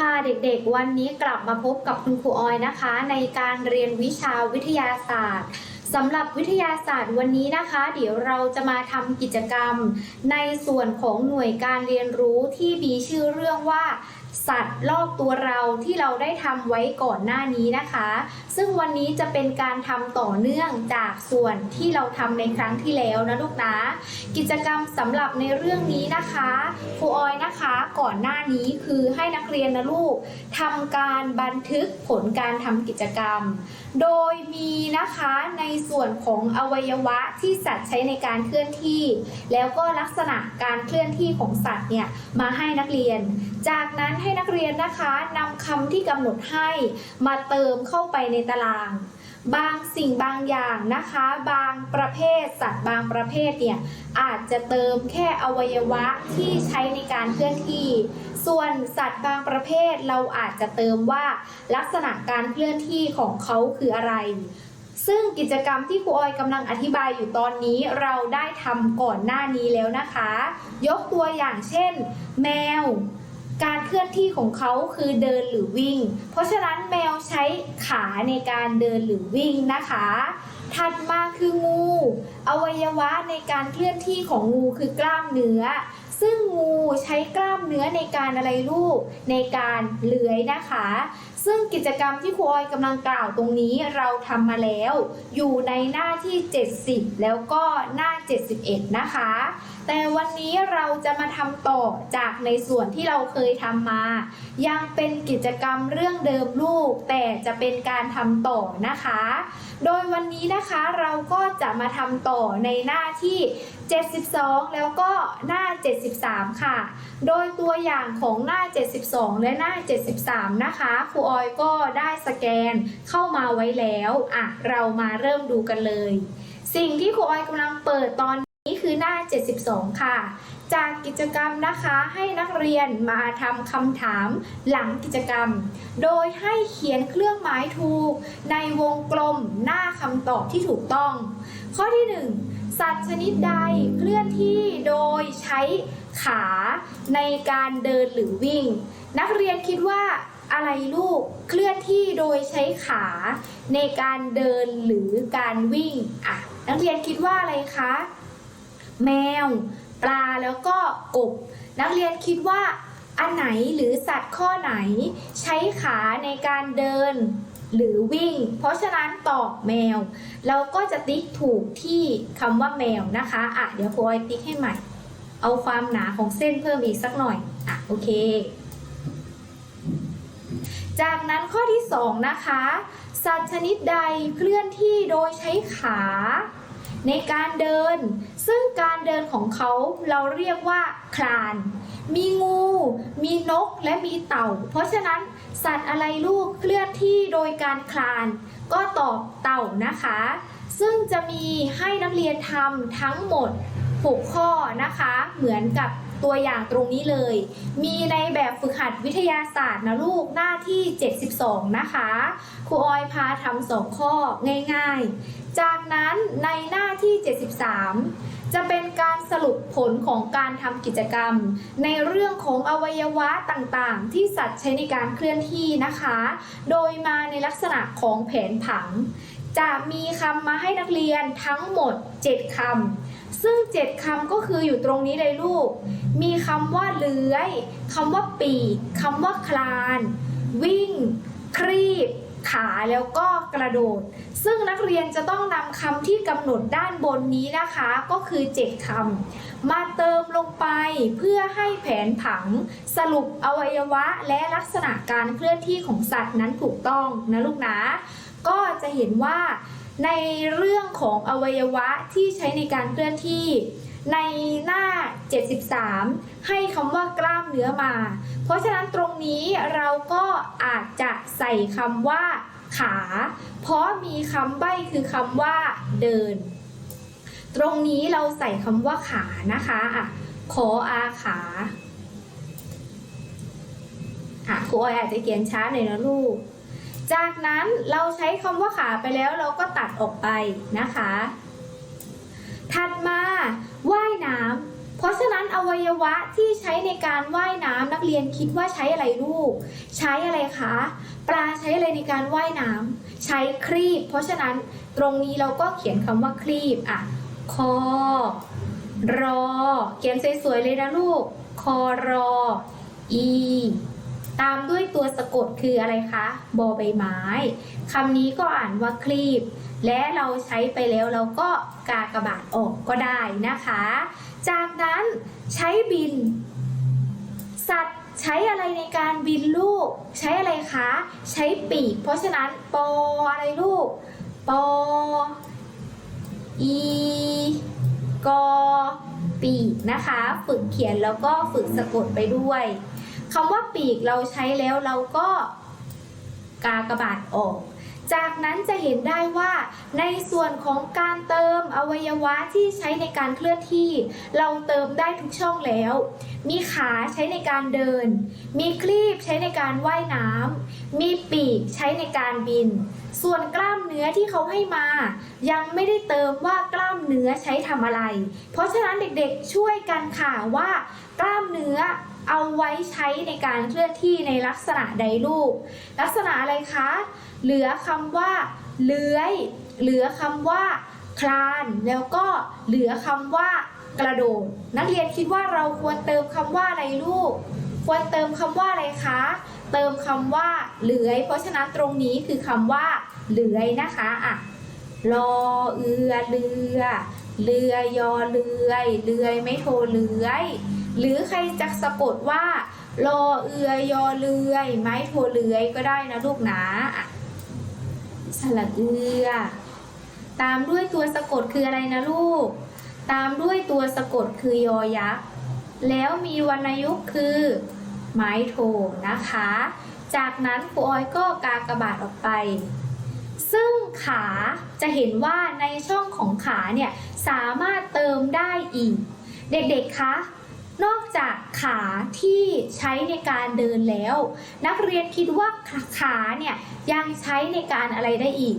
ค่ะเด็กๆ วันนี้กลับมาพบกับคุณครูออยนะคะ ในการเรียนวิชาวิทยาศาสตร์สำหรับวิทยาศาสตร์วันนี้นะคะ เดี๋ยวเราจะมาทำกิจกรรม ในส่วนของหน่วยการเรียนรู้ที่มีชื่อเรื่องว่า สัตว์รอบตัวเราที่เราได้ทำไว้ก่อนหน้านี้นะคะ ซึ่งวันนี้จะเป็นการทำต่อเนื่องจากส่วนที่เราทำในครั้งที่แล้วนะลูกนะ กิจกรรมสำหรับในเรื่องนี้นะคะครูออยนะคะก่อนหน้านี้คือให้นักเรียนนะลูกทำการบันทึกผลการทำกิจกรรม โดยมีนะคะในส่วนของอวัยวะที่สัตว์ใช้ในการเคลื่อนที่ แล้วก็ลักษณะการเคลื่อนที่ของสัตว์เนี่ยมาให้นักเรียน จากนั้นให้นักเรียนนะคะนำคำที่กำหนดให้มาเติมเข้าไปในตาราง บางสิ่งบางอย่างนะคะ บางประเภทสัตว์บางประเภทเนี่ยอาจจะเติมแค่อวัยวะที่ใช้ในการเคลื่อนที่ ส่วนสัตว์บางประเภทเราอาจจะเติมว่าลักษณะการเคลื่อนที่ของเขาคืออะไรซึ่งกิจกรรมที่ครูออยกำลังอธิบายอยู่ตอนนี้เราได้ทำก่อนหน้านี้แล้วนะคะ ยกตัวอย่างเช่น แมว การเคลื่อนที่ของเขาคือเดินหรือวิ่ง เพราะฉะนั้นแมวใช้ขาในการเดินหรือวิ่งนะคะ ถัดมาคืองู อวัยวะในการเคลื่อนที่ของงูคือกล้ามเนื้อ ซึ่งงูใช้กล้ามเนื้อในการอะไรลูกในการเลื้อยนะคะ ซึ่งกิจกรรมที่ครูออยกำลังกล่าวตรงนี้เราทำมาแล้ว อยู่ในหน้าที่ 70 แล้วก็หน้า 71 นะคะ แต่วันนี้เราจะมาทำต่อจากในส่วนที่เราเคยทำมา ยังเป็นกิจกรรมเรื่องเดิมลูก แต่จะเป็นการทำต่อนะคะ โดยวันนี้นะคะเราก็จะมาทำต่อในหน้าที่ 72 แล้วก็หน้า 73 ค่ะ โดยตัวอย่างของหน้า 72 และหน้า 73 นะคะครูออยก็ได้สแกนเข้ามาไว้แล้วอะเรามาเริ่มดูกันเลย สิ่งที่ครูออยกำลังเปิดตอนนี้คือหน้า 72 ค่ะ จากกิจกรรมนะคะให้นักเรียนมาทำคำถามหลังกิจกรรม โดยให้เขียนเครื่องหมายถูก ในวงกลมหน้าคำตอบที่ถูกต้อง ข้อที่ 1 สัตว์ชนิดใดเคลื่อนที่โดยใช้ขาในการเดินหรือวิ่ง นักเรียนคิดว่าอะไรลูกเคลื่อนที่โดยใช้ขาในการเดินหรือการวิ่งอะนักเรียนคิดว่าอะไรคะแมว ปลาแล้วก็กบ นักเรียนคิดว่าอันไหนหรือสัตว์ข้อไหน ใช้ขาในการเดิน หรือวิ่ง เพราะฉะนั้นตอบแมว เราก็จะติ๊กถูกที่คำว่าแมวนะคะอะเดี๋ยวครูออยติ๊กให้ใหม่ เอาความหนาของเส้นเพิ่มอีกสักหน่อยอะโอเค จากนั้นข้อที่ 2 นะคะ สัตว์ชนิดใดเคลื่อนที่โดยใช้ขาในการเดิน ซึ่งการเดินของเขาเราเรียกว่าคลาน มีงู มีนก และมีเต่า เพราะฉะนั้น สัตว์อะไรลูกเคลื่อนที่โดยการคลาน ก็ตอบเต่านะคะ ซึ่งจะมีให้นักเรียนทำทั้งหมด 6 ข้อนะคะ เหมือนกับตัวอย่างตรงนี้เลย มีในแบบฝึกหัดวิทยาศาสตร์นะลูกหน้าที่ 72 นะคะ ครูออยพาทำสองข้อง่ายๆ จากนั้นในหน้าที่ 73 จะเป็นการสรุปผลของการทำกิจกรรม ในเรื่องของอวัยวะต่างๆ ที่สัตว์ใช้ในการเคลื่อนที่นะคะ โดยมาในลักษณะของแผนผัง จะมีคำมาให้นักเรียนทั้งหมด 7คำซึ่ง 7คำก็คืออยู่ตรงนี้เลยลูก มีคำว่าเลื้อยคำว่าปีกคำว่าคลาน วิ่ง ขาแล้วก็กระโดด ซึ่งนักเรียนจะต้องนำคำที่กำหนดด้านบนนี้นะคะ ก็คือ 7คำมาเติมลงไปเพื่อให้แผนผังสรุปอวัยวะและลักษณะการเคลื่อนที่ของสัตว์นั้นถูกต้องนะลูกนะ ก็จะเห็นว่าในเรื่องของอวัยวะที่ใช้ในการเคลื่อนที่ ในหน้า 73 ให้คำว่ากล้ามเนื้อมา เพราะฉะนั้นตรงนี้เราก็อาจจะใส่คำว่าขา เพราะมีคำใบ้คือคำว่าเดิน ตรงนี้เราใส่คำว่าขานะคะอะขออาขาอะครูออยอาจจะเขียนช้าหน่อยนะลูก จากนั้นเราใช้คำว่าขาไปแล้วเราก็ตัดออกไปนะคะ ถัดมา น้ำ เพราะฉะนั้นอวัยวะที่ใช้ในการว่ายน้ำนักเรียนคิดว่าใช้อะไรลูก ใช้อะไรคะ ปลาใช้อะไรในการว่ายน้ำใช้ครีบ เพราะฉะนั้นตรงนี้เราก็เขียนคำว่าครีบอะคอรอ เขียนสวยๆเลยนะลูก คอรอ อี ตามด้วยตัวสะกดคืออะไรคะ บอใบไม้ คำนี้ก็อ่านว่าคลีบ และเราใช้ไปแล้วเราก็กากระบาดออกก็ได้นะคะ จากนั้นใช้บิน สัตว์ใช้อะไรในการบินลูก ใช้อะไรคะ ใช้ปีก เพราะฉะนั้นปออะไรลูกปออีกอปีกนะคะ ฝึกเขียนแล้วก็ฝึกสะกดไปด้วยคำว่าปีกเราใช้แล้วเราก็กากระบาดออก จากนั้นจะเห็นได้ว่าในส่วนของการเติมอวัยวะที่ใช้ในการเคลื่อนที่ เราเติมได้ทุกช่องแล้ว มีขาใช้ในการเดิน มีคลีบใช้ในการว่ายน้ำ มีปีกใช้ในการบิน ส่วนกล้ามเนื้อที่เขาให้มา ยังไม่ได้เติมว่ากล้ามเนื้อใช้ทำอะไร เพราะฉะนั้นเด็กๆช่วยกันค่ะว่ากล้ามเนื้อเอาไว้ใช้ในการเคลื่อนที่ในลักษณะใดลูก ลักษณะอะไรคะ เหลือคำว่า เลื้อย เหลือคำว่า คลาน แล้วก็เหลือคำว่ากระโดด นักเรียนคิดว่าเราควรเติมคำว่าอะไรลูก ควรเติมคำว่าอะไรคะ เติมคำว่าเลื้อย เพราะฉะนั้นตรงนี้คือคำว่าเลื้อยนะคะอะรอเอือเรือ เรือยอเลื้อยเลื้อยไม่โทเลื้อย หรือใครจะสะกดว่ารอเอือยอเลื้อย ไม้โทเลื้อยก็ได้นะลูกนะอะ สระเอือ ตามด้วยตัวสะกดคืออะไรนะลูก ตามด้วยตัวสะกดคือยอยักษ์ แล้วมีวรรณยุกต์คือไม้โทนะคะ จากนั้นครูออยก็กากระบาดออกไป ซึ่งขาจะเห็นว่าในช่องของขาเนี่ยสามารถเติมได้อีก เด็กๆ คะ นอกจากขาที่ใช้ในการเดินแล้ว นักเรียนคิดว่าขาเนี่ยยังใช้ในการอะไรได้อีก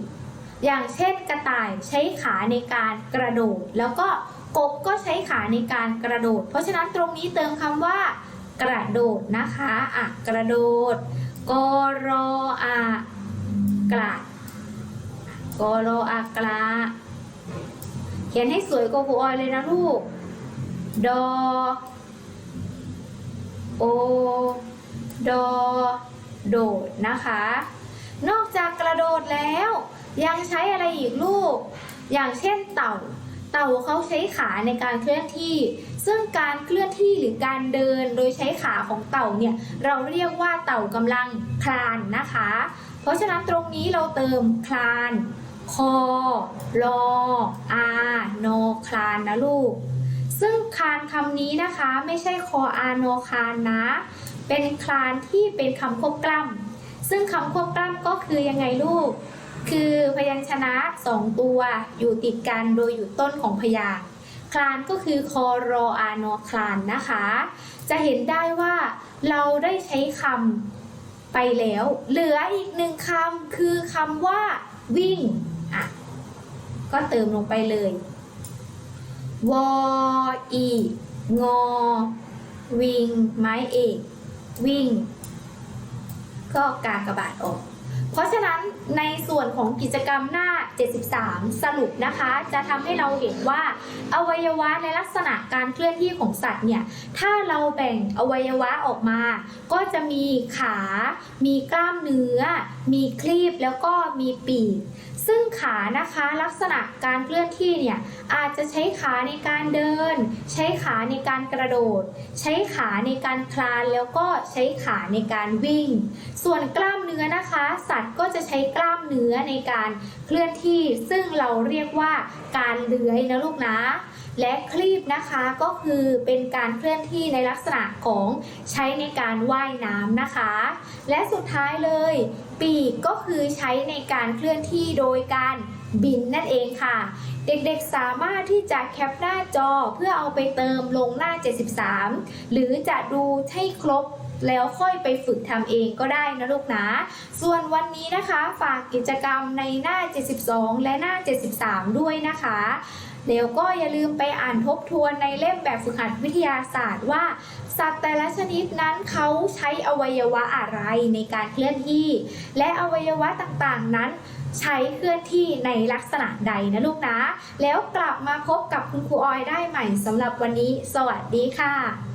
อย่างเช่นกระต่ายใช้ขาในการกระโดด แล้วก็กบก็ใช้ขาในการกระโดด เพราะฉะนั้นตรงนี้เติมคำว่า กระโดดนะคะอะกระโดดกรออากระกรออากระเขียนให้สวยกว่าครูออยเลยนะลูก ดอ โอ ดอ โดดนะคะ นอกจากกระโดดแล้ว ยังใช้อะไรอีกลูก อย่างเช่นเต่า เต่าเขาใช้ขาในการเคลื่อนที่ ซึ่งการเคลื่อนที่หรือการเดินโดยใช้ขาของเต่าเนี่ยเราเรียกว่าเต่ากำลังคลานนะคะ เพราะฉะนั้นตรงนี้เราเติมคลานคอรออาโนคลานนะลูก ซึ่งคานคำนี้นะคะไม่ใช่คออาโนคานนะ เป็นคลานที่เป็นคำควบกล้ำซึ่งคำควบกล้ำก็คือยังไงลูก คือพยัญชนะสองตัวอยู่ติดกันโดยอยู่ต้นของพยางค์คลานก็คือคอรออานอคลานนะคะ จะเห็นได้ว่าเราได้ใช้คำไปแล้ว เหลืออีกหนึ่งคำคือคำว่าวิ่งอะก็เติมลงไปเลย วออีงอ วิ่งไม้เอก วิ่ง ก็กากระบาดออก เพราะฉะนั้น ในส่วนของกิจกรรมหน้า 73 สรุปนะคะ จะทำให้เราเห็นว่า อวัยวะในลักษณะการเคลื่อนที่ของสัตว์เนี่ย ถ้าเราแบ่งอวัยวะออกมา ก็จะมีขา มีกล้ามเนื้อ มีคลีบแล้วก็มีปีก ซึ่งขานะคะลักษณะการเคลื่อนที่เนี่ย อาจจะใช้ขาในการเดิน ใช้ขาในการกระโดด ใช้ขาในการคลานแล้วก็ใช้ขาในการวิ่ง ส่วนกล้ามเนื้อนะคะ สัตว์ก็จะใช้กล้ามเนื้อในการเคลื่อนที่ซึ่งเราเรียกว่าการเลื้อยนะลูกนะ และคลีบนะคะก็คือเป็นการเคลื่อนที่ในลักษณะของใช้ในการว่ายน้ำนะคะ และสุดท้ายเลย ปีกก็คือใช้ในการเคลื่อนที่โดยการบินนั่นเองค่ะ เด็กๆสามารถที่จะแคปหน้าจอเพื่อเอาไปเติมลงหน้า 73 หรือจะดูให้ครบ แล้วค่อยไปฝึกทำเองก็ได้นะลูกนะ ส่วนวันนี้นะคะฝากกิจกรรมในหน้า 72 และหน้า 73 ด้วยนะคะแล้วก็อย่าลืมไปอ่านทบทวนในเล่มแบบฝึกหัดวิทยาศาสตร์ว่า สัตว์แต่ละชนิดนั้นเขาใช้อวัยวะอะไรในการเคลื่อนที่ และอวัยวะต่างๆนั้น ใช้เคลื่อนที่ในลักษณะใดนะลูกนะ แล้วกลับมาพบกับคุณครูออยได้ใหม่สำหรับวันนี้ สวัสดีค่ะ